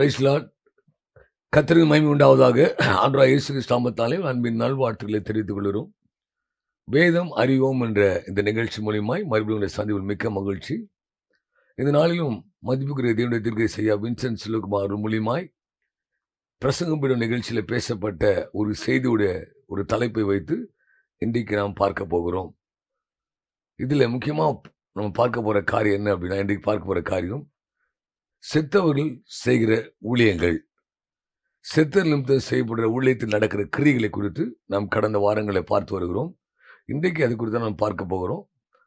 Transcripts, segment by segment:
ரைஸ்லாட் கத்திரிக்கு மகிமை உண்டாவதாக. ஆண்ட்ரா இயேசு கிறிஸ்தாமத்தாலே அன்பின் நல்வாழ்த்துக்களை தெரிவித்துக் கொள்கிறோம். வேதம் அறிவோம் என்ற இந்த நிகழ்ச்சி மூலியமாய் மறுபடியும் சந்திப்பில் மிக்க மகிழ்ச்சி. இந்த நாளிலும் மதிப்புக்குரிய தேவனுடைய தீர்க்கை செய்ய வின்சென்ட் சிலுகுமார் மூலியமாய் பிரசங்கப்படும் நிகழ்ச்சியில் பேசப்பட்ட ஒரு செய்தியுடைய ஒரு தலைப்பை வைத்து இன்றைக்கு நாம் பார்க்க போகிறோம். இதில் முக்கியமாக நம்ம பார்க்க போகிற காரியம் என்ன அப்படின்னா இன்றைக்கு பார்க்க போகிற காரியம் செத்தவர்கள் செய்கிற ஊழியங்கள். செத்தர் நிமித்தம் செய்யப்படுற ஊழியத்தில் நடக்கிற கிரிகளை குறித்து நாம் கடந்த வாரங்களை பார்த்து வருகிறோம். இன்றைக்கு அது குறித்து தான் நாம் பார்க்க போகிறோம்.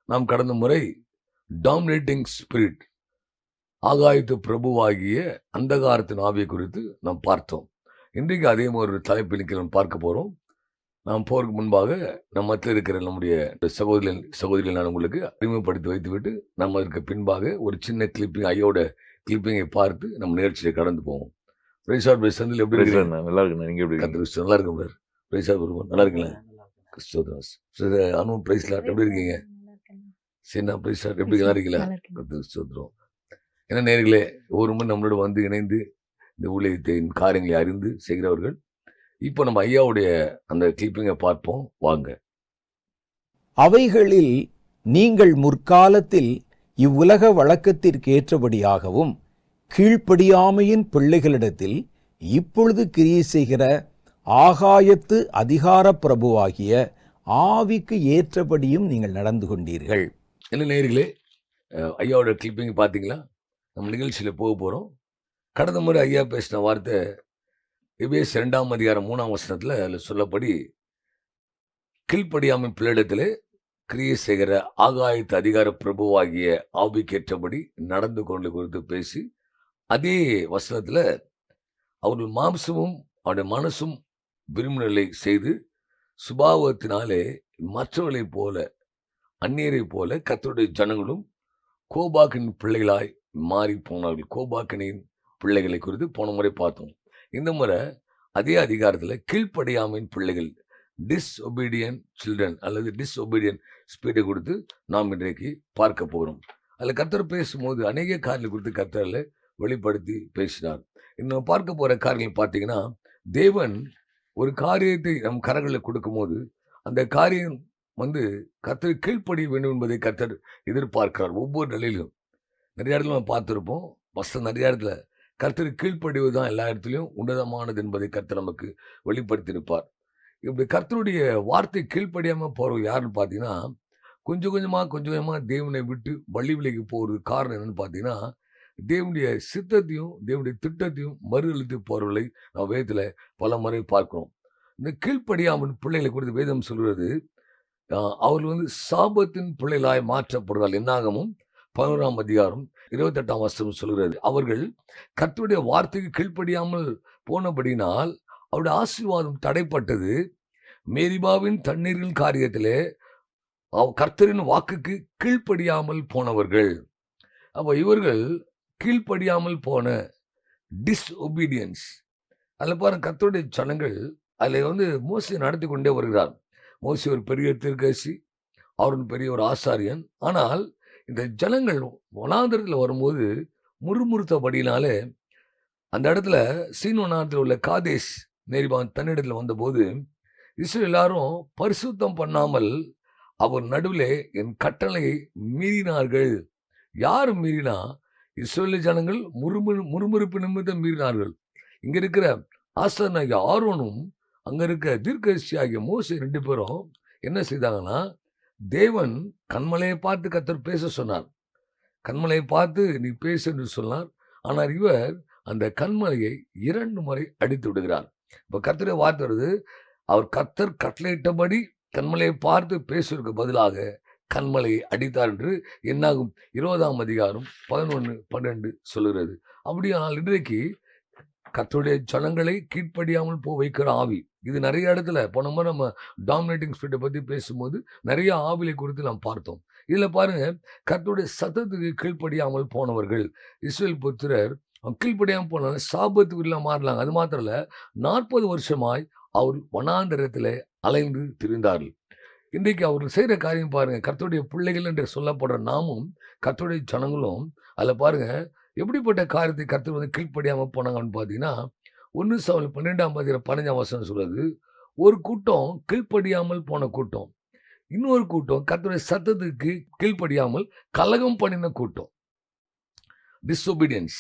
நாம் கடந்த முறை டாமினேட்டிங் ஸ்பிரிட் ஆகாயத்து பிரபுவாகிய அந்தகாரத்தின் ஆவியை குறித்து நாம் பார்த்தோம். இன்றைக்கு அதே மாதிரி ஒரு தலைப்பில் இன்னைக்கு நாம் பார்க்க போகிறோம். நாம் போருக்கு முன்பாக நம்ம மத்தியில் இருக்கிற நம்முடைய சகோதரன் சகோதரிகள் நான் உங்களுக்கு அறிமுகப்படுத்தி வைத்துவிட்டு நம்ம அதற்கு பின்பாக ஒரு சின்ன கிளிப்பிங் ஐயோட கிளிப்பிங்கை பார்த்து நம்ம நிகழ்ச்சியை கடந்து போவோம். பிரைசாட் பை செந்தில் எப்படி நல்லா இருக்கேன். நீங்க எப்படி? கத்திரிஸ்து நல்லா இருக்கும் சார் பிரைசாட் வருவோம் நல்லா இருக்கீங்களா? கிறிஸ்தோதாஸ் சார் அனு பிரைஸ்லாட் எப்படி இருக்கீங்க? சரிண்ணா பிரைஸ்லாட் எப்படி நல்லா இருக்கீங்களா? கத்திரிஸ்தோத்திரம் ஏன்னா நேர்களே ஒவ்வொரு முறை நம்மளோட வந்து இணைந்து இந்த ஊழியத்தின் காரியங்களை அறிந்து செய்கிறவர்கள் இப்போ நம்ம ஐயாவுடைய அந்த கிளிப்பிங்கை பார்ப்போம். வாங்க. அவைகளில் நீங்கள் முற்காலத்தில் இவ்வுலக வழக்கத்திற்கேற்றபடியாகவும் கீழ்ப்படியாமையின் பிள்ளைகளிடத்தில் இப்பொழுது கிரியை செய்கிற ஆகாயத்து அதிகார பிரபுவாகிய ஆவிக்கு ஏற்றபடியும் நீங்கள் நடந்து கொண்டீர்கள். என்ன நேர்களே ஐயாவோட கிளிப்பிங் பார்த்தீங்களா? நம்ம நிகழ்ச்சியில் போக போகிறோம் கடந்த முறை ஐயா பேசின வார்த்தை எபேஸ் ரெண்டாம் அதிகாரம் மூணாம் வசனத்தில் அதில் சொல்லப்படி கீழ்ப்படியாமை பிள்ளையிடத்தில் கிரியசேகர செய்கிற ஆகாயத்து அதிகார பிரபுவாகிய ஆவிக்கேற்றபடி நடந்து கொண்டு குறித்து பேசி அதே வசனத்தில் அவர்கள் மாம்சமும் அவருடைய மனசும் விரும்பினலை செய்து சுபாவத்தினாலே மற்றவர்களைப் போல அந்நியரைப் போல கத்தருடைய ஜனங்களும் கோபாக்கின் பிள்ளைகளாய் மாறி போனார்கள். கோபாக்கினின் பிள்ளைகளை குறித்து போன முறை பார்த்தோம். இந்த முறை அதே அதிகாரத்தில் கீழ்ப்படியாமையின் பிள்ளைகள் டிஸ்ஒபீடியன் சில்ட்ரன் அல்லது டிஸ்ஒபீடியன் ஸ்பீடை கொடுத்து நாம் இன்றைக்கு பார்க்க போகிறோம். அதில் கத்தர் பேசும்போது அநேக காரியங்களை கொடுத்து கத்தரில் வெளிப்படுத்தி பேசினார். இன்னும் பார்க்க போகிற காரியங்கள் பார்த்தீங்கன்னா தேவன் ஒரு காரியத்தை நம் கரங்களில் கொடுக்கும்போது அந்த காரியம் வந்து கத்தர் கீழ்ப்படிய வேண்டும் என்பதை கத்தர் எதிர்பார்க்கிறார் ஒவ்வொரு நிலையிலும். நிறைய இடத்துல நம்ம பார்த்துருப்போம் வசம் நிறைய இடத்துல கர்த்தர் கீழ்ப்படிவு தான் எல்லா இடத்துலையும் உன்னதமானது என்பதை கர்த்தர் நமக்கு வெளிப்படுத்தியிருப்பார். இப்படி கர்த்தருடைய வார்த்தை கீழ்ப்படியாமல் போகிறவங்க யாருன்னு பார்த்தீங்கன்னா கொஞ்சம் கொஞ்சமாக கொஞ்சம் கொஞ்சமாக தேவனை விட்டு வள்ளி விலைக்கு போகிறது காரணம் என்னென்னு பார்த்தீங்கன்னா தேவனுடைய சித்தத்தையும் தேவனுடைய திட்டத்தையும் மறுதளித்து போகிறவர்களை நம்ம வேதத்தில் பல முறை பார்க்குறோம். இந்த கீழ்ப்படியாமல் பிள்ளைகளை குறித்து வேதம் சொல்கிறது அவர்கள் வந்து சாபத்தின் பிள்ளைகளாய் மாற்றப்படுவதால் என்னாகமும்? பதினோராம் அதிகாரம் இருபத்தெட்டாம் வருஷம் சொல்கிறது அவர்கள் கர்த்தருடைய வார்த்தைக்கு கீழ்ப்படியாமல் போனபடினால் அவருடைய ஆசீர்வாதம் தடைப்பட்டது. மேரிபாவின் தண்ணீரின் காரியத்திலே அவ கர்த்தரின் வாக்குக்கு கீழ்ப்படியாமல் போனவர்கள். அப்போ இவர்கள் கீழ்ப்படியாமல் போன டிஸ்ஒபீடியன்ஸ் அதில் பாருங்க கர்த்தருடைய ஜனங்கள் அதில் வந்து மோசி நடத்தி கொண்டே வருகிறார். மோசி ஒரு பெரிய திருக்கசி அவர் பெரிய ஒரு ஆசாரியன். ஆனால் இந்த ஜனங்கள் வனாந்திரத்தில் வரும்போது முறுமுறுத்தபடினாலே அந்த இடத்துல சீன் உள்ள காதேஷ் நேரிபான் தன்னிடத்தில் வந்தபோது இஸ்ரேல் எல்லாரும் பரிசுத்தம் பண்ணாமல் அவர் நடுவில் என் கட்டளையை மீறினார்கள். யார் மீறினா? இஸ்ரேல் ஜனங்கள் முறுமுறு முறுமுறுப்பு நிமித்தம் மீறினார்கள். இங்கே இருக்கிற ஆசனாகிய ஆர்வனும் அங்கே இருக்க தீர்க்கசி ஆகிய மோசே ரெண்டு பேரும் என்ன செய்தாங்கன்னா தேவன் கண்மலையை பார்த்து கத்தர் பேச சொன்னார். கண்மலையை பார்த்து நீ பேசு என்று சொன்னார். ஆனால் இவர் அந்த கண்மலையை இரண்டு முறை அடித்து விடுகிறார். இப்போ கர்த்தருடைய வார்த்தை வருது அவர் கர்த்தர் கட்டளையிட்டபடி கண்மலையை பார்த்து பேசுவதற்கு பதிலாக கண்மலையை அடித்தார் என்று என்னாகும்? இருபதாம் அதிகாரம் பதினொன்று பன்னெண்டு சொல்லுகிறது. அப்படியானால் இன்றைக்கு கர்த்தருடைய ஜனங்களை கீழ்ப்படியாமல் போ வைக்கிற ஆவி இது நிறைய இடத்துல போன நம்ம டாமினேட்டிங் ஸ்பீட்டை பற்றி பேசும்போது நிறைய ஆவிலை குறித்து நாம் பார்த்தோம். இதில் பாருங்க கர்த்தருடைய சத்தத்துக்கு கீழ்ப்படியாமல் போனவர்கள் இஸ்ரேல் புத்திரர் அவங்க கீழ்ப்படியாமல் போனாங்க சாபத்துக்குள்ள மாறலாங்க அது மாத்திரம் இல்லை நாற்பது வருஷமாய் அவர் வனாந்திரத்தில் அலைந்து திரிந்தார்கள். இன்றைக்கு அவர்கள் செய்கிற காரியம் பாருங்கள் கர்த்தருடைய பிள்ளைகள் என்று சொல்லப்படுற நாமும் கர்த்தருடைய ஜனங்களும் அதில் பாருங்க எப்படிப்பட்ட காரியத்தை கர்த்தர் வந்து கீழ்ப்படியாமல் போனாங்கன்னு பார்த்தீங்கன்னா ஒன்று சவல் பன்னெண்டாம் பதினாறு பதினஞ்சாம் வசனம் சொல்கிறது ஒரு கூட்டம் கீழ்ப்படியாமல் போன கூட்டம் இன்னொரு கூட்டம் கர்த்தருடைய சத்தத்துக்கு கீழ்ப்படியாமல் கலகம் பண்ணின கூட்டம். டிஸ்ஒபீடியன்ஸ்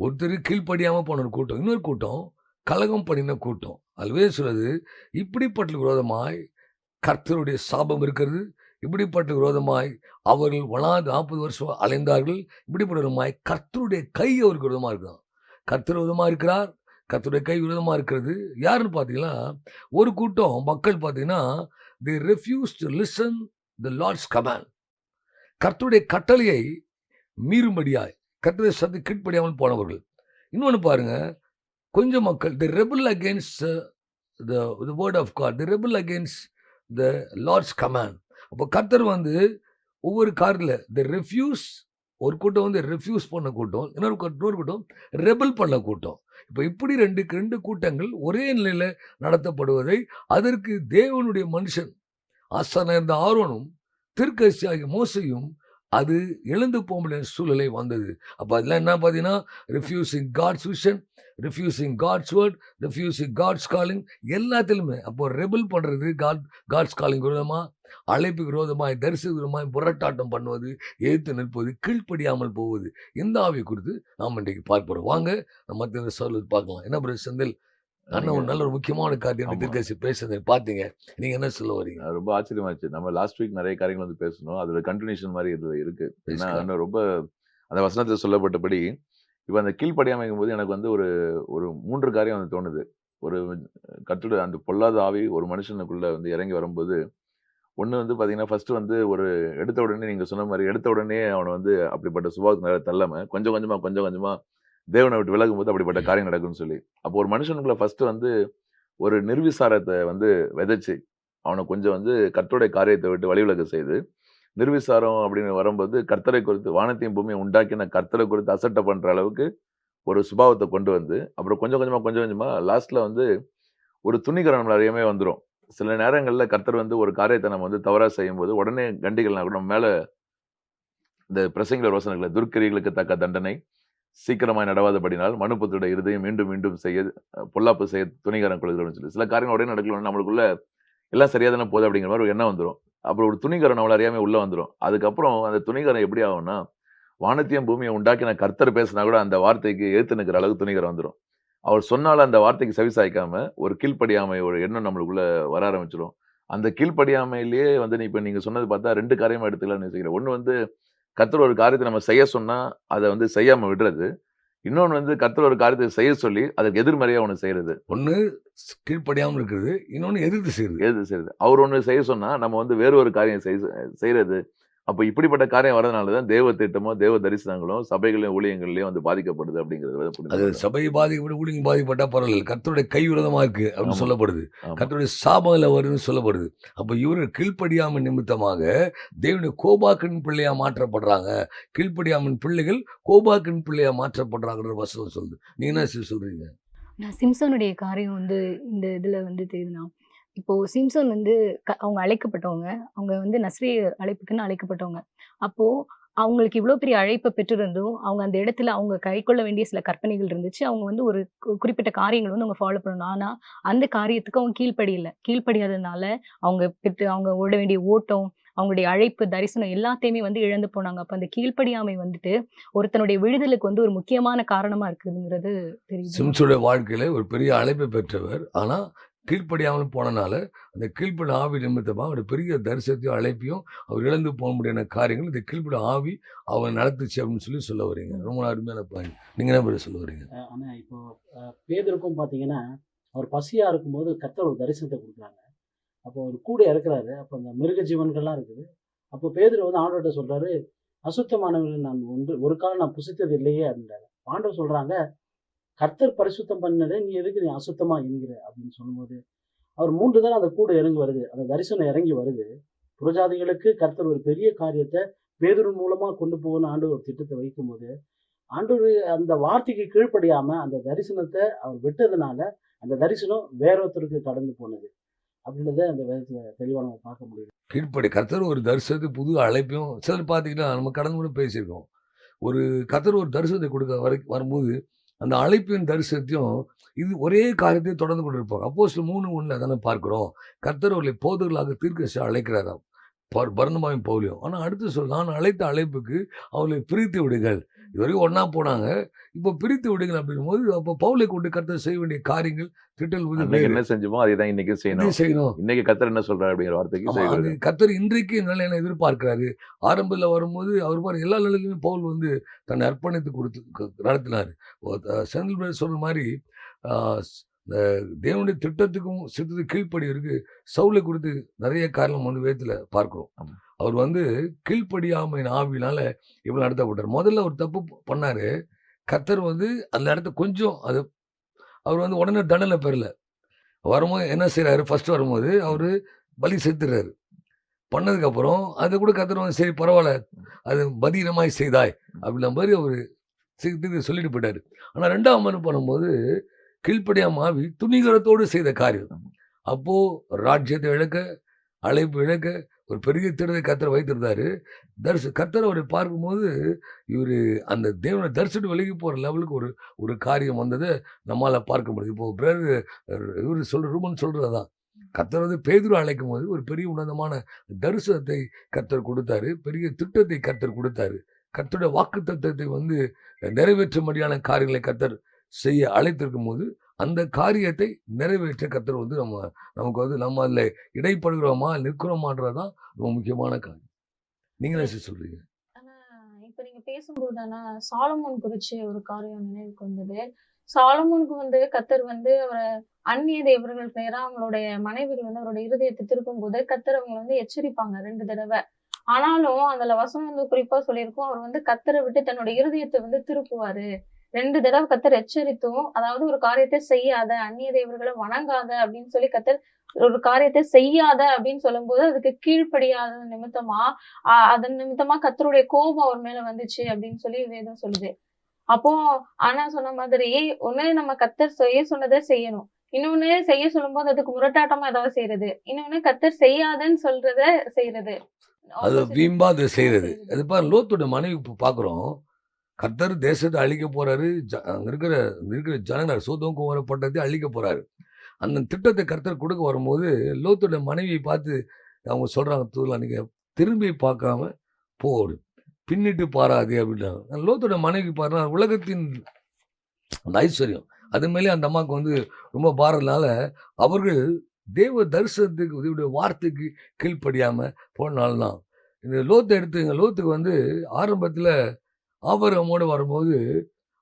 ஒருத்தர் கீழ்ப்படியாமல் போன ஒரு கூட்டம் இன்னொரு கூட்டம் கலகம் பண்ணின கூட்டம். அதுவே சொல்றது இப்படிப்பட்ட விரோதமாய் கர்த்தருடைய சாபம் இருக்கிறது இப்படிப்பட்ட விரோதமாய் அவர்கள் ஒன்றாவது நாற்பது வருஷம் அலைந்தார்கள் இப்படிப்பட்ட விரோதமாய் கர்த்தருடைய கை அவருக்கு விரோதமாக இருக்குதான். கர்த்தர் விரோதமாக இருக்கிறார் கர்த்தருடைய கை விரோதமாக இருக்கிறது. யாருன்னு பார்த்தீங்கன்னா ஒரு கூட்டம் மக்கள் பார்த்தீங்கன்னா they refuse to listen the Lord's command கர்த்தருடைய கட்டளையை மீறும்படியாய் கர்த்தருடைய சத்து கீழ்ப்படியாமல் போனவர்கள். இன்னொன்று பாருங்கள் கொஞ்சம் மக்கள் they rebel against the the word of God they rebel against the Lord's command அப்போ கர்த்தர் வந்து ஒவ்வொரு காரில் த ரெஃப்யூஸ் ஒரு கூட்டம் வந்து ரெஃப்யூஸ் பண்ண கூட்டம் இன்னொரு இன்னொரு கூட்டம் ரெபல் பண்ண கூட்டம். இப்போ இப்படி ரெண்டு ரெண்டு கூட்டங்கள் ஒரே நிலையில் நடத்தப்படுவதை அதற்கு தேவனுடைய மனுஷன் ஆசான இருந்த ஆர்வனும் திருக்கசி ஆகிய மோசையும் அது எழுந்து போக முடியாத சூழ்நிலை வந்தது. அப்போ அதெல்லாம் என்ன பார்த்தீங்கன்னா refusing God's vision refusing God's word refusing God's calling எல்லாத்திலுமே. அப்போ ரெபிள் பண்ணுறது காட் காட்ஸ் காலிங் விரோதமாக அழைப்பு விரோதமாய் தரிசன விரோதமாய் புரட்டாட்டம் பண்ணுவது எதிர்த்து நிற்பது கீழ்ப்படியாமல் போவது. இந்த ஆவி குறித்து நாம் இன்றைக்கு பார்ப்போம் வாங்க நம்ம மற்ற சொல்வது பார்க்கலாம். என்ன பிரச்சனை செந்தில்? அண்ணன் ஒரு நல்ல ஒரு முக்கியமான காரியம். திருக்கசி பேசுறதை பார்த்தீங்க நீங்க என்ன சொல்ல வரீங்க? ரொம்ப ஆச்சரியமாச்சு. நம்ம லாஸ்ட் வீக் நிறைய காரியங்கள் வந்து பேசணும். அதோட கண்டினியூஷன் மாதிரி இதுல இருக்கு. ஏன்னா ரொம்ப அந்த வசனத்தில் சொல்லப்பட்டபடி இப்போ அந்த கீழ்ப்படியாமைக்கும் போது எனக்கு வந்து ஒரு ஒரு மூன்று காரியம் வந்து தோணுது. ஒரு கட்டுட அந்த பொல்லாத ஆவி ஒரு மனுஷனுக்குள்ள வந்து இறங்கி வரும்போது ஒன்று வந்து பார்த்தீங்கன்னா ஃபர்ஸ்ட் வந்து ஒரு எடுத்த உடனே நீங்க சொன்ன மாதிரி எடுத்த உடனே அவனை வந்து அப்படிப்பட்ட சுபாவத்துக்கு மேலே தள்ளாம கொஞ்சம் கொஞ்சமா கொஞ்சம் கொஞ்சமா தேவனை விட்டு விலகும் போது அப்படிப்பட்ட காரியம் நடக்கும்னு சொல்லி. அப்போ ஒரு மனுஷனுக்குள்ள ஃபர்ஸ்ட் வந்து ஒரு நிர்விசாரத்தை வந்து விதைச்சு அவனை கொஞ்சம் வந்து கர்த்தருடைய காரியத்தை விட்டு வழிவிலக செய்து நிர்விசாரம் அப்படின்னு வரும்போது கர்த்தரை குறித்து வானத்தையும் பூமியை உண்டாக்கின கர்த்தரை குறித்து அசட்டை பண்ற அளவுக்கு ஒரு சுபாவத்தை கொண்டு வந்து அப்புறம் கொஞ்சம் கொஞ்சமா கொஞ்சம் கொஞ்சமா லாஸ்ட்ல வந்து ஒரு துணிகரம் நம்மள அறியாமே வந்துடும் சில நேரங்கள்ல கர்த்தர் வந்து ஒரு காரியத்தை நம்ம வந்து தவறா செய்யும் போது உடனே கண்டிகள்னா கூட நம்ம மேல இந்த பிரசங்கில ரோசனைகளை துர்க்கிரிகளுக்கு தக்க தண்டனை சீக்கிரமாக நடவாதபடினால் மனுபுத்தோட இருதயம் மீண்டும் மீண்டும் செய்ய பொல்லாப்பு செய்ய துணிகரம் கொள்கிறோம்னு சொல்லி. சில காரியங்கள் உடனே நடக்கணும் நம்மளுக்குள்ள எல்லாம் சரியாக தானே போகுது அப்படிங்கிற மாதிரி ஒரு எண்ணம் வந்துடும் அப்புறம் ஒரு துணிகரம் நம்மள அறியாமல் உள்ளே வந்துடும் அதுக்கப்புறம் அந்த துணிகரம் எப்படி ஆகும்னா வானத்தையும் பூமியை உண்டாக்கின கர்த்தர் பேசினா கூட அந்த வார்த்தைக்கு ஏற்று நிற்கிற அளவுக்கு துணிகரம் வந்துடும் அவர் சொன்னால அந்த வார்த்தைக்கு செவிசாய்க்காம ஒரு கீழ்ப்படியாமை ஒரு எண்ணம் நம்மளுக்குள்ள வர ஆரம்பிச்சிடும் அந்த கீழ்ப்படியாமையிலேயே வந்து நீ இப்போ நீங்கள் சொன்னது பார்த்தா ரெண்டு காரியமாக எடுத்துக்கலாம்னு நினைக்கிறேன் ஒன்று வந்து கர்த்தர் ஒரு காரியத்தை நம்ம செய்ய சொன்னா அதை வந்து செய்யாம விடுறது. இன்னொன்னு வந்து கர்த்தர் ஒரு காரியத்தை செய்ய சொல்லி அதுக்கு எதிர்மறையா ஒண்ணு செய்யறது ஒன்று கீழ்ப்படியாமல் இருக்கிறது இன்னொன்று எதிர்த்து செய்யுது எது செய்யறது அவர் ஒண்ணு செய்ய சொன்னா நம்ம வந்து வேற ஒரு காரியம் செய் செய்யறது அப்ப இப்படிப்பட்ட காரியம் வரதுனாலதான் தேவ திட்டமோ தேவ தரிசனங்களும் சபைகளையும் ஊழியங்கள்லயும் வந்து பாதிக்கப்படுது அப்படிங்கிறது அது. சபை பாதிக்கப்பட்டு ஊழியம் பாதிக்கப்பட்டா பரவாயில்ல. கர்த்தருடைய கை விரோதமா இருக்கு அப்படின்னு. சொல்லப்படுது. ஆமா. கர்த்தருடைய சாபம் வருதுன்னு சொல்லப்படுது. அப்ப இவரு கீழ்ப்படியாமல் நிமித்தமாக தேவனுடைய கோபாக்கின் பிள்ளையா மாற்றப்படுறாங்க. கீழ்ப்படியாமன் பிள்ளைகள் கோபாக்கின் பிள்ளையா மாற்றப்படுறாங்கன்ற வசனம் சொல்லுது. நீங்க என்ன சொல்றீங்க? நான் சிம்சோனுடைய காரியம் வந்து இந்த இதில் வந்து தெரியுதுண்ணா. இப்போ சிம்சோன் வந்து க அவங்க அழைக்கப்பட்டவங்க. அவங்க வந்து நஸ்ரி அழைப்புக்குன்னு அழைக்கப்பட்டவங்க. அப்போ அவங்களுக்கு இவ்வளோ பெரிய அழைப்பை பெற்றிருந்தும் அவங்க அந்த இடத்துல அவங்க கைக்கொள்ள வேண்டிய சில கற்பனைகள் இருந்துச்சு. அவங்க வந்து ஒரு குறிப்பிட்ட காரியங்கள் வந்து அவங்க ஃபாலோ பண்ணணும். ஆனால் அந்த காரியத்துக்கு அவங்க கீழ்ப்படியில கீழ்ப்படியாததுனால அவங்க பெற்று அவங்க ஓட வேண்டிய ஓட்டம் அவங்களுடைய அழைப்பு தரிசனம் எல்லாத்தையுமே வந்து இழந்து போனாங்க. அப்போ அந்த கீழ்ப்படியாமை வந்துட்டு ஒருத்தனுடைய விடுதலுக்கு வந்து ஒரு முக்கியமான காரணமா இருக்குதுங்கிறது தெரியும் சிம்ஸோட வாழ்க்கையில ஒரு பெரிய அழைப்பை பெற்றவர். ஆனால் கீழ்ப்படியாமலும் போனனால அந்த கீழ்ப்பட ஆவி நிமித்தமாக ஒரு பெரிய தரிசனத்தையும் அழைப்பையும் அவர் இழந்து போக முடியாத காரியங்கள் இந்த கீழ்ப்பட ஆவி அவன் நடத்துச்சு அப்படின்னு சொல்லி சொல்ல வரீங்க ரொம்ப அருமையான பாயிண்ட். நீங்கள் என்ன பேர் சொல்ல வரீங்க ஆனால் இப்போ பேதருக்கும் பார்த்தீங்கன்னா அவர் பசியாக இருக்கும்போது கத்தர் ஒரு தரிசனத்தை கொடுக்குறாங்க. அப்போ அவர் கூட இறக்குறாரு. அப்போ அந்த மிருக ஜீவன்கள்லாம் இருக்குது. அப்போ பேதர் வந்து ஆண்டோட்ட சொல்கிறாரு அசுத்தமானவர்கள் நான் ஒன்று ஒரு காலம் நான் புசித்தது இல்லையே அப்படின்றாரு. ஆண்டவர் சொல்கிறாங்க கர்த்தர் பரிசுத்தம் பண்ணதை நீ எதுக்கு நீ அசுத்தமா என்கிற அப்படின்னு சொல்லும்போது அவர் மூன்று தான் அந்த கூட இறங்கி வருது. அந்த தரிசனம் இறங்கி வருது. புரஜாதிகளுக்கு கர்த்தர் ஒரு பெரிய காரியத்தை பேதர் மூலமா கொண்டு போகணும்னு ஆண்டு ஒரு திட்டத்தை வைக்கும்போது ஆண்டு அந்த வார்த்தைக்கு கீழ்ப்படியாம அந்த தரிசனத்தை அவர் விட்டதுனால அந்த தரிசனம் வேற ஒருத்தருக்கு கடந்து போனது. அப்படின்றத அந்த வேதத்துல தெளிவாக நம்ம பார்க்க முடியுது. கீழ்ப்படி கர்த்தர் ஒரு தரிசனத்து புது அழைப்பையும் சிலர் பார்த்தீங்கன்னா நம்ம கடந்து கூட பேசியிருக்கோம். ஒரு கர்த்தர் ஒரு தரிசனத்தை கொடுக்க வரை வரும்போது அந்த அழைப்பின் தரிசனத்தையும் இது ஒரே காரியத்தை தொடர்ந்து கொண்டிருப்பாங்க. அப்போ சில மூணு ஒன்றில் தானே பார்க்குறோம். கர்த்தரவர்களை போதர்களாக தீர்க்க அழைக்கிறாராம். பர் பர்ணமாயும் பவுலியும். ஆனால் அடுத்து சொல் நான் அழைத்த அழைப்புக்கு அவர்களை பிரித்து விடுங்கள். இதுவரைக்கும் ஒன்றா போனாங்க. இப்போ பிரித்து விடுங்கள் அப்படிங்கும்போது அப்போ பவுலை கொண்டு கர்த்தர் செய்ய வேண்டிய காரியங்கள் திட்டல் வந்து. என்ன செஞ்சோமோ அதை தான் இன்னைக்கு இதை செய்யணும். செய்யணும். இன்னைக்கு கத்தர் என்ன சொல்றாரு அப்படிங்கிற வார்த்தைக்கு அது கர்த்தர் இன்றைக்கு நல்ல என்ன எதிர்பார்க்கிறாரு. ஆரம்பத்தில் வரும்போது அவர் பாரு எல்லா நிலையிலுமே பவுல் வந்து தன்னை அர்ப்பணித்து கொடுத்து நடத்தினார். செந்தில் பிரதர் சொன்ன மாதிரி தேவனுடைய திட்டத்துக்கும் சித்தத்துக்கு கீழ்ப்படி இருக்கு சவுலை குறித்து நிறைய காரணம் வந்து வேத்துல பார்க்கிறோம். அவர் வந்து கீழ்ப்படியாமை ஆவினால இவ்வளோ நடத்தப்பட்டார். முதல்ல ஒரு தப்பு பண்ணார். கத்தர் வந்து அந்த இடத்த கொஞ்சம் அது அவர் வந்து உடனே தண்டனை பெறல. வரும்போது என்ன செய்கிறாரு ஃபஸ்ட்டு வரும்போது அவர் பலி செத்துறாரு. பண்ணதுக்கப்புறம் அதை அது கூட கத்தர் வந்து சரி பரவாயில்ல அது பதீனமாய் செய்தாய் அப்படின்ற மாதிரி அவர் திருப்பி சொல்லிட்டு போயிட்டாரு. ஆனால் ரெண்டாம் மனு பண்ணும்போது கீழ்ப்படியாம ஆவி துணிகரத்தோடு செய்த காரியம். அப்போது ராஜ்யத்தை இழக்க அழைப்பு இழக்க ஒரு பெரிய திட்டத்தை கத்தர் வைத்திருந்தாரு. தரிசு கத்தர் அவரை பார்க்கும்போது இவர் அந்த தேவனை தரிசனம் விலகி போகிற லெவலுக்கு ஒரு ஒரு காரியம் வந்ததை நம்மால் பார்க்க முடியுது. இப்போ பிறர் இவர் சொல்கிற ரூமன் சொல்கிறது தான் கத்தர் வந்து பேதுரு அழைக்கும் போது ஒரு பெரிய உன்னதமான தரிசனத்தை கத்தர் கொடுத்தாரு. பெரிய திட்டத்தை கத்தர் கொடுத்தாரு. கத்தருடைய வாக்கு தத்துவத்தை வந்து நிறைவேற்றும்படியான காரியங்களை கத்தர் செய்ய அழைத்திருக்கும் போது அந்த காரியத்தை நிறைவேற்ற கத்தர் வந்து நம்ம நமக்கு வந்து நம்ம அதில் இடைப்படுகிறோமா நிற்கிறோமான்றது தான் ரொம்ப முக்கியமான காரியம். நீங்க என்ன சொல்றீங்க? ஆனா இப்ப நீங்க பேசும்போது ஆனா சாலமோன் குறிச்சு ஒரு காரியம் நினைவுக்கு வந்தது. சாலமோனுக்கு வந்து கத்தர் வந்து அவரை அந்நிய தேவர்கள் பெயரா அவங்களுடைய மனைவிகள் வந்து அவரோட இருதயத்தை திருப்பும் போது கத்தர் அவங்களை வந்து எச்சரிப்பாங்க ரெண்டு தடவை. ஆனாலும் அதுல வசனம் வந்து குறிப்பா சொல்லியிருக்கோம். அவர் வந்து கத்தரை விட்டு தன்னோட இருதயத்தை வந்து திருப்புவாரு. ரெண்டு தடவை கத்தர் எச்சரித்தும் அதாவது ஒரு காரியத்தை செய்யாத அந்நிய தேவர்களை வணங்காத அப்படின்னு சொல்லி கத்தர் ஒரு காரியத்தை செய்யாத அப்படின்னு சொல்லும்போது அதுக்கு கீழ்ப்படியாத நிமித்தமா அதன் நிமித்தமா கத்தருடைய கோபம் அவர் மேல வந்துச்சு அப்படின்னு சொல்லி வேதம் சொல்லுது. அப்போ ஆனா சொன்ன மாதிரி ஒண்ணு நம்ம கத்தர் செய்ய சொன்னதை செய்யணும். இன்னொன்னு செய்ய சொல்லும்போது அதுக்கு முரட்டாட்டமா ஏதாவது செய்யறது இன்னொன்னு கத்தர் செய்யாதன்னு சொல்றத செய்யறது அது வீம்பா அதை செய்யறது. அது பாரு லோத்தோட மனைவி இப்போ கத்தர் கர்த்தர் தேசத்தை அழிக்க போறாரு. ஜ- அங்க இருக்கிற இருக்கிற ஜனங்கள் சோதம் குமார அழிக்க போறாரு. அந்த திட்டத்தை கர்த்தர் கொடுக்க வரும்போது லோத்தோட மனைவியை பார்த்து அவங்க சொல்கிறாங்க தூதில் நீங்க திரும்பி பார்க்காம போடு. பின்னிட்டு பாராது அப்படின்னாங்க லோத்தோட மனைவி பாருன்னா உலகத்தின் அந்த ஐஸ்வர்யம். அது மேலே அந்த அம்மாவுக்கு வந்து ரொம்ப பாரதுனால அவர்கள் தேவ தரிசனத்துக்கு உதவியுடைய வார்த்தைக்கு கீழ்ப்படியாம போனால்தான் இந்த லோத்தை எடுத்துங்க லோத்துக்கு வந்து ஆரம்பத்தில் ஆபரமோடு வரும்போது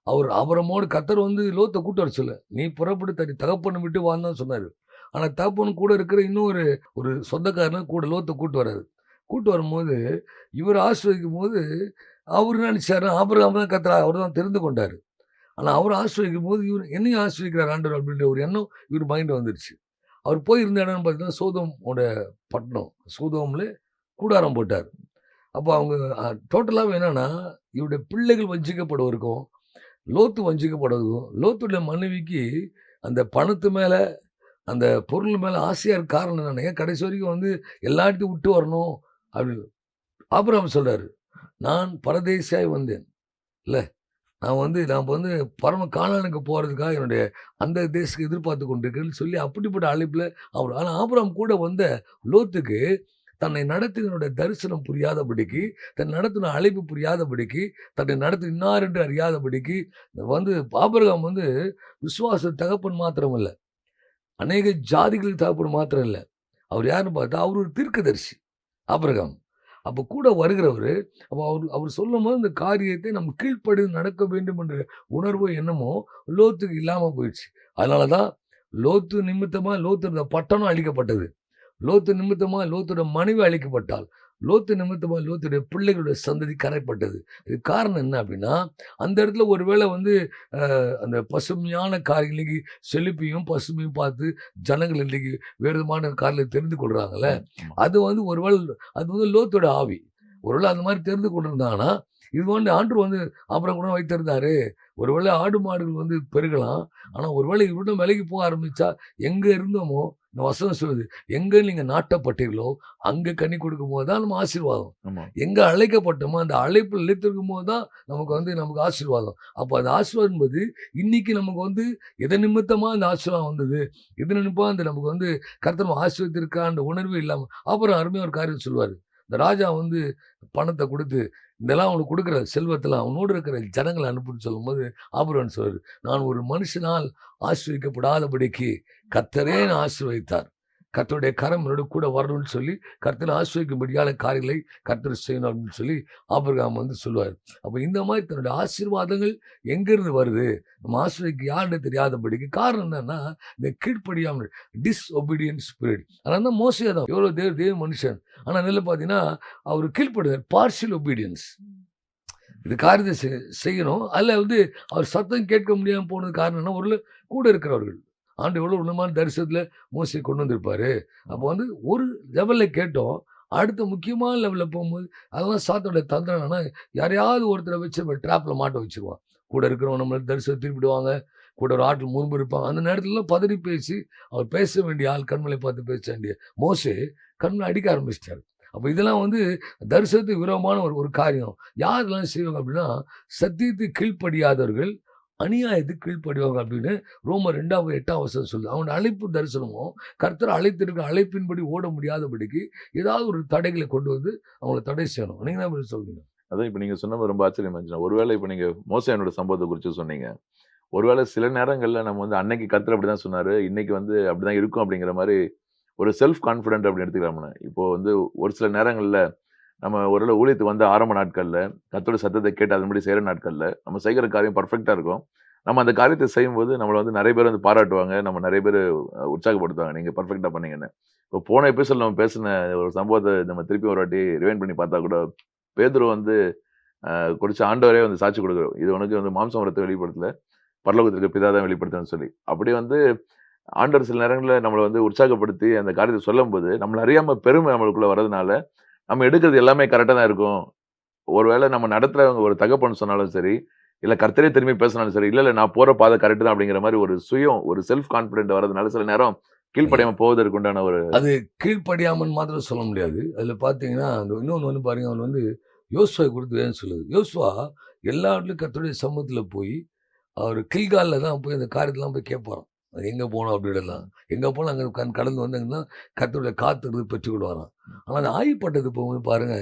அவர் ஆபரமோடு கத்தர் வந்து லோத்தை கூட்டு வர சொல்ல நீ புறப்பட்டு தனி தகப்பனை விட்டு வாழ்ந்தான் சொன்னார். ஆனால் தகப்பன் கூட இருக்கிற இன்னொரு ஒரு சொந்தக்காரன் கூட லோத்தை கூட்டு வராது கூட்டு வரும்போது இவர் ஆசிரியக்கும் போது அவர் நினைச்சாரு ஆபரகம் தான் கத்தர் அவர் தான் தெரிந்து கொண்டார். ஆனால் அவர் ஆசிரியக்கும் போது இவர் என்னையும் ஆசிரியக்கிறார் ஆண்டவர் அப்படின்ற ஒரு எண்ணம் இவர் மைண்டு வந்துருச்சு. அவர் போயிருந்த இடம்னு பார்த்தீங்கன்னா சோதமோட பட்டணம் சோதமில் கூடாரம் போட்டார். அப்போ அவங்க டோட்டலாகவே என்னென்னா இவருடைய பிள்ளைகள் வஞ்சிக்கப்படுவதற்கும் லோத்து வஞ்சிக்கப்படுவதற்கும் லோத்துடைய மனைவிக்கு அந்த பணத்து மேலே அந்த பொருள் மேலே ஆசையாக இருக்க காரணம் என்னென்ன ஏன் கடைசி வரைக்கும் வந்து எல்லாத்தையும் விட்டு வரணும்? அப்படின்னு ஆபராம் சொல்கிறார் நான் பரதேசியாய் வந்தேன். இல்லை நான் வந்து நான் வந்து பரம காணானுக்கு போகிறதுக்காக என்னுடைய அந்த தேசத்துக்கு எதிர்பார்த்து கொண்டிருக்கேன்னு சொல்லி அப்படிப்பட்ட அழைப்பில் அவர் ஆனால் ஆபராம் கூட வந்த லோத்துக்கு தன்னை நடத்தினுடைய தரிசனம் புரியாதபடிக்கு தன் நடத்தின அழைப்பு புரியாதபடிக்கு தன்னை நடத்தினார் இன்னார் என்று அறியாதபடிக்கு வந்து பாபரகம் வந்து விசுவாச தகப்பன் மாத்திரம் இல்லை அநேக ஜாதிகளுக்கு தகப்பன் மாத்திரம் இல்லை. அவர் யாருன்னு பார்த்தா அவர் ஒரு தீர்க்கதரிசி ஆபரகம். அப்போ கூட வருகிறவர் அப்போ அவர் அவர் சொல்லும் போது இந்த காரியத்தை நம்ம கீழ்ப்படி நடக்க வேண்டும் என்ற உணர்வோ என்னமோ லோத்துக்கு இல்லாமல் போயிடுச்சு. அதனால தான் லோத்து நிமித்தமாக லோத்து இருந்த பட்டணம் அழிக்கப்பட்டது. லோத்து நிமித்தமாக லோத்தோட மனைவி அழிக்கப்பட்டால் லோத்து நிமித்தமாக லோத்துடைய பிள்ளைகளுடைய சந்ததி கரைப்பட்டது. இது காரணம் என்ன அப்படின்னா அந்த இடத்துல ஒருவேளை வந்து அந்த பசுமையான காரியங்களுக்கு செழிப்பையும் பசுமையும் பார்த்து ஜனங்கள் இன்னைக்கு வேறு விதமான காரியங்களை தெரிந்து கொள்றாங்கல்ல? அது வந்து ஒருவேளை அது வந்து லோத்தோட ஆவி. ஒருவேளை அந்த மாதிரி தெரிந்து கொண்டிருந்தாங்கன்னா இது வந்து ஆண்டு வந்து அப்புறம் கூட வைத்திருந்தாரு. ஒருவேளை ஆடு மாடுகள் வந்து பெருகலாம். ஆனால் ஒருவேளை இவரிடம் விலைக்கு போக ஆரம்பிச்சா எங்கே இருந்தோமோ இந்த வசனம் சொல்லுது எங்க நீங்க நாட்டப்பட்டீர்களோ அங்க கனி கொடுக்கும் போது தான் நம்ம ஆசீர்வாதம். எங்க அழைக்கப்பட்டோமோ அந்த அழைப்பில் நிலைத்திருக்கும் போது தான் நமக்கு வந்து நமக்கு ஆசீர்வாதம். அப்போ அந்த ஆசீர்வாதம் என்பது இன்னைக்கு நமக்கு வந்து எதை நிமித்தமா அந்த ஆசீர்வாதம் வந்தது எது நிமித்தமா அந்த நமக்கு வந்து கர்த்தர் ஆசீர்வதிருக்கான்ற உணர்வு இல்லாம அப்புறம் அருமையா ஒரு காரியம் சொல்லுவாரு. இந்த ராஜா வந்து பணத்தை கொடுத்து இதெல்லாம் அவனுக்கு கொடுக்குற செல்வத்தில் அவனோடு இருக்கிற ஜனங்களை அனுப்புன்னு சொல்லும்போது ஆபரவன் சொல்றாரு நான் ஒரு மனுஷனால் ஆசிரியக்கப்படாதபடிக்கு கத்தரேன்னு ஆசிர்வதித்தார். கர்த்தருடைய கரம் என்னோட கூட வரணும்னு சொல்லி கர்த்தரை ஆசிரியக்கும்படியான காரியங்களை கர்த்தர் செய்யணும் அப்படின்னு சொல்லி ஆபிரகாம் வந்து சொல்லுவார். அப்போ இந்த மாதிரி தன்னுடைய ஆசீர்வாதங்கள் எங்கேருந்து வருது? நம்ம ஆசிரியக்கு யாருன்னு தெரியாதபடிக்கு காரணம் என்னன்னா இந்த கீழ்ப்படியாமல் டிஸ்ஒபீடியன்ட் ஸ்பிரிட் அதனால தான் மோசே தான் எவ்வளோ தேவ தேவ மனுஷன். ஆனால் நெல்ல பார்த்தீங்கன்னா அவர் கீழ்ப்படுவார் பார்ஷியல் ஒபீடியன்ஸ் இது காரியத்தை செய்- செய்யணும். அதில் வந்து அவர் சத்தம் கேட்க முடியாமல் போனது காரணம் என்ன? ஒரு கூட இருக்கிறவர்கள். ஆண்டு எவ்வளோ உன்னமான தரிசனத்தில் மோசியை கொண்டு வந்திருப்பார். அப்போ வந்து ஒரு லெவலில் கேட்டோம். அடுத்த முக்கியமான லெவலில் போகும்போது அதெல்லாம் சாத்தோட தந்திரம் என்னன்னா யாரையாவது ஒருத்தரை வச்சு நம்ம ட்ராப்பில் மாட்ட வச்சுருவான் கூட இருக்கிறவங்க நம்மளை தரிசனம் திருப்பிடுவாங்க. கூட ஒரு ஆட்டில் முன்பு இருப்பாங்க. அந்த நேரத்துலலாம் பதறி பேசி அவர் பேச வேண்டிய ஆள் கண்மலை பார்த்து பேச வேண்டிய மோசே கண்மலை அடிக்க ஆரம்பிச்சிட்டாரு. அப்போ இதெல்லாம் வந்து தரிசனத்துக்கு விரோதமான ஒரு ஒரு காரியம். யாரெல்லாம் செய்வாங்க அப்படின்னா சத்தியத்துக்கு கீழ்ப்படியாதவர்கள் அநியாயத்துக்கு கீழ்ப்படுவாங்க அப்படின்னு ரோம ரெண்டாவது எட்டாம் வருஷம் சொல்லுது. அவன் அழைப்பு தரிசனமும் கர்த்தர் அழைத்திருக்க அழைப்பின்படி ஓட முடியாதபடிக்கு ஏதாவது ஒரு தடைகளை கொண்டு வந்து அவங்கள தடை செய்யணும். நீங்கள் தான் சொல்லுங்க அதான் இப்போ நீங்கள் சொன்னது ரொம்ப ஆச்சரியமா இருந்துச்சு ஒருவேளை இப்போ நீங்கள் மோசையனோட சம்பவத்தை குறித்து சொன்னீங்க. ஒருவேளை சில நேரங்களில் நம்ம வந்து அன்னைக்கு கர்த்தர் அப்படி தான் சொன்னார். இன்னைக்கு வந்து அப்படி தான் இருக்கும் அப்படிங்கிற மாதிரி ஒரு செல்ஃப் கான்ஃபிடென்ட் அப்படின்னு எடுத்துக்கலாம்னு. இப்போ வந்து ஒரு சில நேரங்களில் நம்ம ஒரு ஊழியத்துக்கு வந்த ஆரம்ப நாட்களில் கத்தோட சத்தத்தை கேட்டு அதன்படி செய்கிற நாட்களில் நம்ம செய்கிற காரியம் பர்ஃபெக்டாக இருக்கும். நம்ம அந்த காரியத்தை செய்யும்போது நம்மளை வந்து நிறைய பேர் வந்து பாராட்டுவாங்க நம்ம நிறைய பேர் உற்சாகப்படுத்துவாங்க. நீங்கள் பர்ஃபெக்டாக பண்ணீங்கன்னு. இப்போ போன எபிசோட் நம்ம பேசின ஒரு சம்பவத்தை நம்ம திருப்பி ஒரு வாட்டி ரிவைன் பண்ணி பார்த்தா கூட பேதுரு வந்து குடிச்ச குறிச்ச ஆண்டவரே வந்து சாட்சி கொடுக்குறோம் இது உனக்கு வந்து மாம்சம் வரத்தை வெளிப்படுத்தல பரலோகத்திற்கு பிதா தான் வெளிப்படுத்துன்னு சொல்லி. அப்படி வந்து ஆண்டவர் சில நேரங்களில் நம்மளை வந்து உற்சாகப்படுத்தி அந்த காரியத்தை சொல்லும்போது நம்மளை அறியாமல் பெருமை நம்மளுக்குள்ளே வரதுனால நம்ம எடுக்கிறது எல்லாமே கரெக்டாக தான் இருக்கும். ஒருவேளை நம்ம நடத்துறவங்க ஒரு தகப்பன்னு சொன்னாலும் சரி இல்ல கர்த்தரே திரும்பி பேசினாலும் சரி இல்ல இல்ல நான் போற பாதை கரெக்ட் தான் அப்படிங்கிற மாதிரி ஒரு சுயம் ஒரு செல்ஃப் கான்பிடென்ட் வரதுனால சில நேரம் கீழ்ப்படையாம போவதற்கு உண்டான ஒரு அது கீழ்ப்படியாமல் மாத்திரம் சொல்ல முடியாது. அதுல பாத்தீங்கன்னா அந்த இன்னொன்று வந்து பாருங்க அவன் வந்து யோசுவை கொடுத்து ஏன் சொல்லுது. யோசுவா எல்லா இடத்துலையும் கர்த்தருடைய சமூகத்துல போய் அவர் கில்காலில் தான் போய் அந்த காரியத்தெல்லாம் போய் கேட்பாராம் எங்கே போனோம் அப்படின்லாம் எங்கே போனால் அங்கே கண் கடந்து வந்தாங்கன்னா கர்த்தருடைய காத்து இருந்து பெற்றுக்கொண்டு வரான் ஆனால் அந்த ஆய் போகும்போது பாருங்க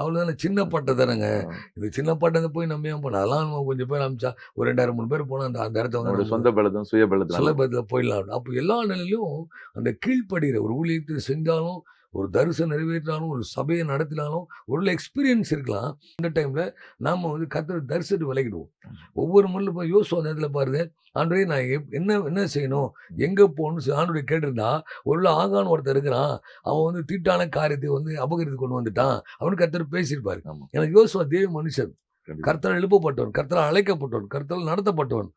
அவ்வளோதானே சின்ன பட்டை தானேங்க. இது சின்ன பட்டத்தை போய் நம்ம ஏன் போனோம்? அதெல்லாம் நம்ம கொஞ்சம் பேர் அமிச்சா ஒரு ரெண்டாயிரம் மூணு பேர் போனால் அந்த அந்த இடத்த வந்து சொந்த பலத்தும் சுய பலத்தினால சுலபத்தில் போயிடலாம். அப்போ எல்லா நிலையிலும் அந்த கீழ்ப்படுகிற ஒரு ஊழியத்தை செஞ்சாலும் ஒரு தரிசனம் நிறைவேற்றினாலும் ஒரு சபையை நடத்தினாலும் ஒரு எக்ஸ்பீரியன்ஸ் இருக்கலாம். இந்த டைம்ல நாம வந்து கத்தர் தரிசனத்தை விலகிடுவோம். ஒவ்வொரு முறையில் யோசிச்சு அந்த இடத்துல பாருங்க ஆண்டவரே நான் எப்- என்ன என்ன செய்யணும்? எங்க போகணும்னு ஆண்டுடைய கேட்டிருந்தா ஒரு ஆகான் ஒருத்தர் இருக்கிறான். அவன் வந்து தீட்டான காரியத்தை வந்து அபகரித்து கொண்டு வந்துட்டான். அவனுக்கு கத்தர் பேசியிருப்பாரு. எனக்கு யோசுவா தேவ மனுஷன். கர்த்தரால் எழுப்பப்பட்டவன் கர்த்தரால் அழைக்கப்பட்டவன் கர்த்தரால் நடத்தப்பட்டவன்.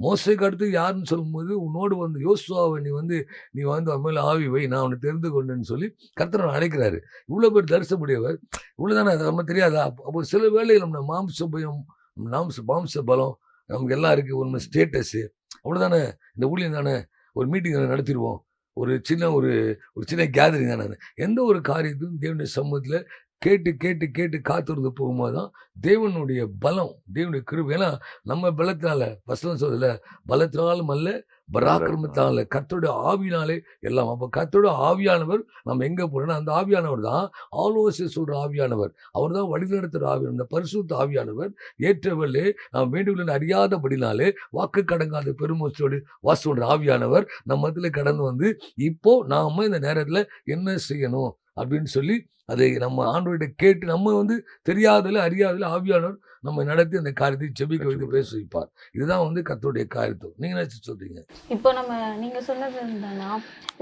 மோசைக்கு அடுத்து யாருன்னு சொல்லும்போது உன்னோடு வந்து யோசுவாவை நீ வந்து நீ வந்து அவன் மேலே ஆவி வை நான் அவனை தெரிந்து கொண்டேன்னு சொல்லி கர்த்தரை அழைக்கிறாரு. இவ்வளோ பேர் தரிசனமுடையவர். இவ்வளோதானே அது நம்ம தெரியாதா? அப்போ அப்போ சில வேளையில் நம்ம மாம்ச பயம் மாம்ச மாம்ச பலம் நமக்கு எல்லாம் இருக்குது உண்மை ஸ்டேட்டஸு அவ்வளோதானே இந்த ஊழியம் தானே? ஒரு மீட்டிங் நடத்திடுவோம். ஒரு சின்ன ஒரு ஒரு சின்ன கேதரிங் தானே எந்த ஒரு காரியத்தையும் தேவனுடைய சமூகத்தில் கேட்டு கேட்டு கேட்டு காத்திருந்து போகும்போது தான் தேவனுடைய பலம் தேவனுடைய கிருபி. ஏன்னா நம்ம பலத்தினால வசனம் சொல்லல பலத்தினாலும் அல்ல பராக்கிரமத்தினால கத்தோட ஆவியினாலே எல்லாம். அப்போ கத்தோட ஆவியானவர் நம்ம எங்கே போகிறோம்னா அந்த ஆவியானவர் தான் ஆலோசனை சொல்கிற ஆவியானவர். அவர் தான் வழிநடத்துகிற ஆவியானவர். அந்த பரிசுத்த ஆவியானவர் ஏற்றவர்களே நாம் வேண்டுகளை அறியாதபடினாலே வாக்கு கடங்காத பெருமூச்சோடு வாசுன்ற ஆவியானவர் நம்ம மத்தியில் கடந்து வந்து இப்போ நாம் இந்த நேரத்தில் என்ன செய்யணும்? அப்படின்னு சொல்லி அதை நம்ம ஆண்டவர்கிட்ட கேட்டு நம்ம வந்து தெரியாதல அறியாதல ஆவியானவர் நம்ம நடத்தி அந்த காரியத்தை செபிக்க வைத்து பேச வைப்பார். இதுதான் வந்து கர்த்தருடைய காரியத்தை நீங்க என்ன சொல்றீங்க? இப்போ நம்ம நீங்க சொன்னது என்னன்னா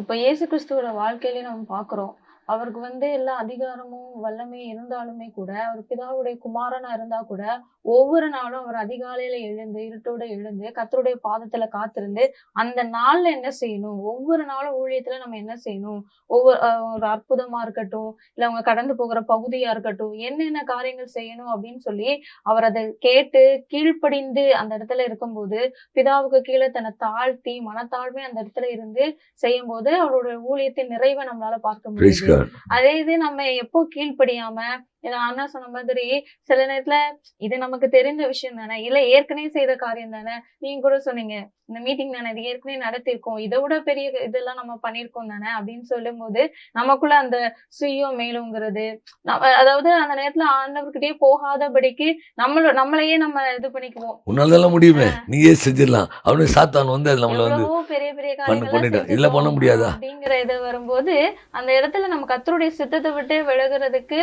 இப்போ இயேசு கிறிஸ்துவோட வாழ்க்கையிலேயே நம்ம பார்க்குறோம். அவருக்கு வந்து எல்லா அதிகாரமும் வல்லமையும் இருந்தாலுமே கூட அவர் பிதாவுடைய குமாரனா இருந்தா கூட ஒவ்வொரு நாளும் அவர் அதிகாலையில எழுந்து இருட்டோட எழுந்து கத்தருடைய பாதத்துல காத்திருந்து அந்த நாள்ல என்ன செய்யணும்? ஒவ்வொரு நாளும் ஊழியத்துல நம்ம என்ன செய்யணும்? ஒவ்வொரு அஹ் ஒரு அற்புதமா இருக்கட்டும் இல்ல அவங்க கடந்து போகிற பகுதியா இருக்கட்டும் என்னென்ன காரியங்கள் செய்யணும் அப்படின்னு சொல்லி அவர் அதை கேட்டு கீழ்ப்படிந்து அந்த இடத்துல இருக்கும்போது பிதாவுக்கு கீழே தன்னை தாழ்த்தி மனத்தாழ்மை அந்த இடத்துல இருந்து செய்யும் போது அவரோட ஊழியத்தின் நிறைவை நம்மளால பார்க்க முடியும் அதே இது நம்ம எப்போ கீழ்ப்படியாம அண்ணா சொன்ன மாதிரி சில நேரத்துல இது நமக்கு தெரிந்த விஷயம் தானே இல்ல ஏற்கனவே செய்த காரியம் தானே நீங்க கூட சொன்னீங்க இந்த மீட்டிங் தானே இது ஏற்கனவே நடத்திருக்கோம் இதை விட பெரிய இதெல்லாம் நம்ம பண்ணிருக்கோம் தானே அப்படின்னு சொல்லும் போது நமக்குள்ள அந்த சுயம் மேலுங்கிறது அதாவது அந்த நேரத்துல ஆண்டவர்கிட்டயே போகாதபடிக்கு நம்மள நம்மளையே நம்ம இது பண்ணிக்குவோம். உன்னாலதான் முடியுமே நீயே செஞ்சிடலாம். அவனுக்கு சாத்தான் வந்து அது நம்மள வந்து பெரிய பெரிய பண்ணிட்டோம். இல்ல பண்ண முடியாதா? அப்படிங்கிற இது வரும்போது அந்த இடத்துல நம்ம கத்தருடைய சித்தத்தை விட்டு விலகிறதுக்கு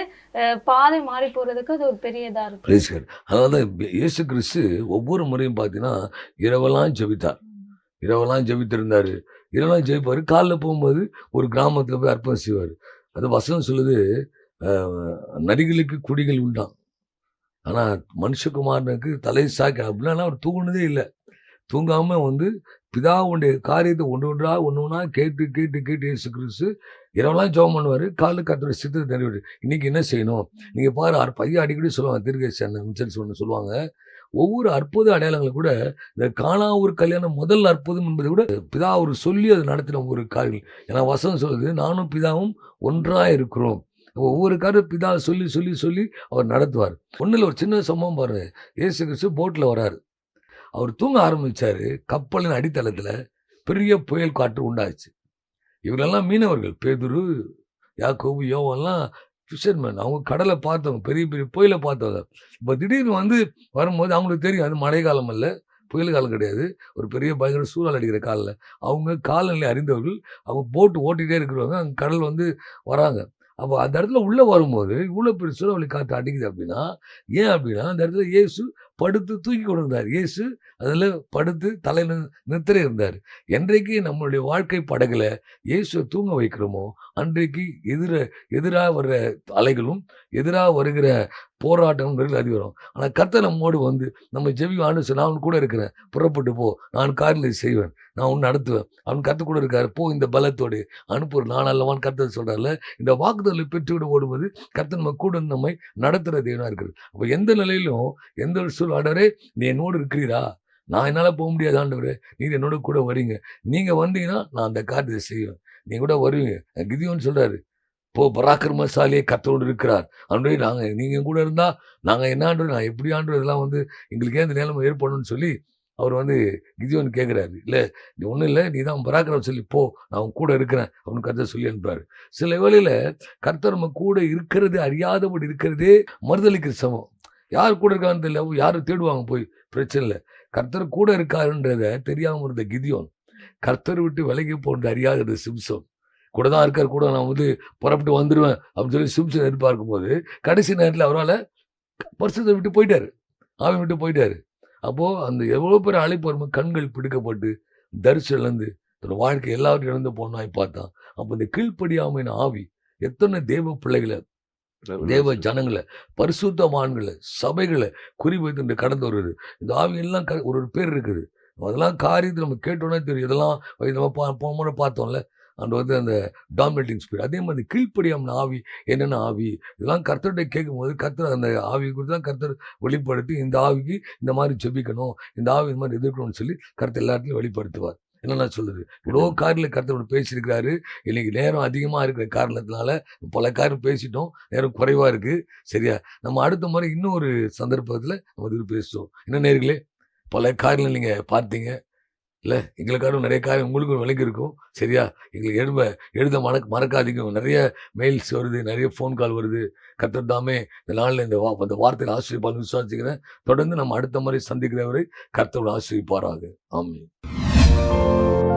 பாதை மாறி போகிறதுக்கு அது ஒரு பெரிய இதா இருக்கும். Praise இயேசு கிறிஸ்து ஒவ்வொரு முறையும் பார்த்தீங்கன்னா இரவெல்லாம் ஜெபித்தார். இரவெல்லாம் ஜெபித்திருந்தார். இரவெல்லாம் ஜெபிப்பார். காலைல போகும்போது ஒரு கிராமத்தில் போய் அர்ப்பணம் செய்வார். அது வசனம் சொல்லுது நரிகளுக்கு குடிகள் உண்டாம். ஆனால் மனுஷகுமாரனுக்கு தலை சாக்கி அப்படின்னா அவர் தூங்குனதே இல்லை. தூங்காமல் வந்து பிதாவுடைய காரியத்தை ஒன்று ஒன்றா ஒன்று ஒன்றா கேட்டு கேட்டு கேட்டு இயேசு கிறிஸ்து இரவெல்லாம் ஜோம் பண்ணுவார். காலைல கத்தோட சித்தத்தை நிறைவேறு இன்றைக்கி என்ன செய்யணும்? நீங்கள் பாரு அர் பையன் அடிக்கடி சொல்லுவாங்க திருகேசி அந்த மிச்சல் சொன்ன சொல்லுவாங்க. ஒவ்வொரு அற்புத அடையாளங்களும் கூட இந்த காணா ஒரு கல்யாணம் முதல் அற்புதம் என்பதை கூட பிதா அவர் சொல்லி அதை நடத்தின ஒரு காரியம் ஏன்னா வசனம் சொல்லுது நானும் பிதாவும் ஒன்றாக இருக்கிறோம். ஒவ்வொரு காரும் பிதா சொல்லி சொல்லி சொல்லி அவர் நடத்துவார். ஒன்றில் ஒரு சின்ன சம்பவம் பாரு ஏசு கிறிஸ்து போட்டில் வராரு. அவர் தூங்க ஆரம்பித்தார் கப்பலின் அடித்தளத்தில் பெரிய புயல் காற்று உண்டாச்சு. இவரெல்லாம் மீனவர்கள். பேதுரு யாக்கோபு யோவெல்லாம் ஃபிஷர்மேன் அவங்க கடலை பார்த்தவங்க பெரிய பெரிய புயலை பார்த்தவங்க. இப்போ திடீர்னு வந்து வரும்போது அவங்களுக்கு தெரியும் அது மழை காலம் அல்ல புயல் காலம் கிடையாது. ஒரு பெரிய பயங்கர சூழல் அடிக்கிற காலில். அவங்க காலநிலை அறிந்தவர்கள் அவங்க போட்டு ஓட்டிகிட்டே இருக்கிறவங்க அங்கே கடல் வந்து வராங்க. அப்போ அந்த இடத்துல உள்ளே வரும்போது இவ்வளோ பெரிய சூறாவளி காற்று அடிக்குது அப்படின்னா ஏன் அப்படின்னா அந்த இடத்துல இயேசு படுத்து தூக்கி கொண்டு இருந்தார் இயேசு அதில் படுத்து தலையில் நித்திரை இருந்தார். என்றைக்கு நம்மளுடைய வாழ்க்கை படகுல இயேசுவை தூங்க வைக்கிறோமோ அன்றைக்கு எதிர எதிராக வர்ற அலைகளும் எதிராக வருகிற போராட்டம் அது வரும் ஆனால் கர்த்தர் நம்மோடு வந்து நம்ம ஜெபி ஆண்டு நான் கூட இருக்கிறேன். புறப்பட்டு போ. நான் காரில் செய்வேன். நான் ஒன்று நடத்துவேன். அவன் கற்று கூட இருக்காரு. போ இந்த பலத்தோடு அனுப்புற நான் அல்லவான் கர்த்தர் சொல்கிறார்ல இந்த வாக்குதலை பெற்றுவிட ஓடுவது கர்த்தர் நம்ம கூட நம்மை நடத்துகிற தெய்வனாக இருக்குது அப்போ எந்த நிலையிலும் எந்த ஒரு சூழ் ஆண்டவரே நீ என்னோடு இருக்கிறீரா? நான் என்னால் போக முடியாது ஆண்டவரே. நீர் என்னோட கூட வரீங்க. நீங்கள் வந்தீங்கன்னா நான் அந்த காரியத்தை செய்வேன். நீ கூட வருவீங்க. கிதியோன்னு சொல்றாரு போ பராக்கிரமசாலியே கத்தோடு இருக்கிறார். அன்றே நாங்கள் நீங்கள் கூட இருந்தால் நாங்கள் என்ன ஆண்டு நான் எப்படி ஆண்டு இதெல்லாம் வந்து எங்களுக்கு ஏன் இந்த நிலைமை ஏற்படணும்னு சொல்லி அவர் வந்து கிதியோன் கேட்குறாரு இல்லை நீ ஒன்றும் இல்லை நீ தான் பராக்கிரம் சொல்லி போ நான் உன் கூட இருக்கிறேன். அப்படின்னு கருத்தை சொல்லி அனுப்புறாரு. சில வேளையில் கர்த்தர் நம்ம கூட இருக்கிறது அறியாதபடி இருக்கிறதே மறுதளிக்கு சமம். யார் கூட இருக்கான்னு தெரியல யாரும் தேடுவாங்க போய்? பிரச்சனை இல்லை. கர்த்தர் கூட இருக்காருன்றத தெரியாமல் இருந்த கிதியோன் கர்த்தர் விட்டு விலகி போன்ற அறியாத சிம்சோன். கூட தான் இருக்கார் கூட நான் வந்து புறப்பட்டு வந்துடுவேன் அப்படின்னு சொல்லி சிம்சன் எதிர்பார்க்கும் போது கடைசி நேரத்தில் அவரால் பரிசுத்தை விட்டு போயிட்டார். ஆவி விட்டு போயிட்டார். அப்போது அந்த எவ்வளோ பேர் அழைப்பு வரும்போது கண்கள் பிடிக்கப்பட்டு தரிசனம் இழந்து தன்னோட வாழ்க்கை எல்லாரும் இழந்து போனாய் பார்த்தான். அப்போ இந்த கீழ்ப்படியாமையின் ஆவி எத்தனை தேவ பிள்ளைகளை தேவ ஜனங்களை பரிசுத்தமான்களை சபைகளை குறிவைத்து கடந்து வருது இந்த ஆவி எல்லாம் க- ஒரு ஒரு பேர் இருக்குது. அதெல்லாம் காரியத்தை நம்ம கேட்டோன்னே தெரியும். இதெல்லாம் நம்ம பா- போன முறை பார்த்தோம்ல. அந்த வந்து அந்த டாமினேட்டிங் ஸ்பீட் அதே மாதிரி கீழ்ப்படியாமல் ஆவி என்னென்ன ஆவி? இதெல்லாம் கர்த்தர்கிட்ட கேட்கும்போது கர்த்தர் அந்த ஆவி குறித்து தான் கர்த்தர் வெளிப்படுத்தி இந்த ஆவிக்கு இந்த மாதிரி ஜெபிக்கணும் இந்த ஆவி இந்த மாதிரி எதிர்க்கணும்னு சொல்லி கர்த்தர் எல்லாத்துலையும் வெளிப்படுத்துவார். என்னென்ன சொல்லுது? இவ்வளோ காரில் கர்த்தர் பேசியிருக்கிறாரு? இன்னைக்கு நேரம் அதிகமாக இருக்கிற காரணத்தினால பல காரியம் பேசிட்டோம். நேரம் குறைவாக இருக்குது சரியா? நம்ம அடுத்த முறை இன்னொரு சந்தர்ப்பத்தில் நம்ம இது பேசுவோம். என்ன நேர்களே? பல காரியங்கள் நீங்கள் பார்த்தீங்க. இல்லை? எங்களுக்காரும் நிறைய காரியம் உங்களுக்கும் விளங்கி இருக்கும். சரியா? எங்களுக்கு எழுத எழுத மறக்க மறக்காதீங்க. நிறைய மெயில்ஸ் வருது நிறைய ஃபோன் கால் வருது. கர்த்தர் தாமே இந்த நாளில் இந்த வா அந்த வார்த்தையில் ஆசிரியப்பான்னு விசுவாசிக்கிறேன். தொடர்ந்து நம்ம அடுத்த முறை சந்திக்கிறவரை கர்த்தரோட ஆசிரியப்பாராக Bye.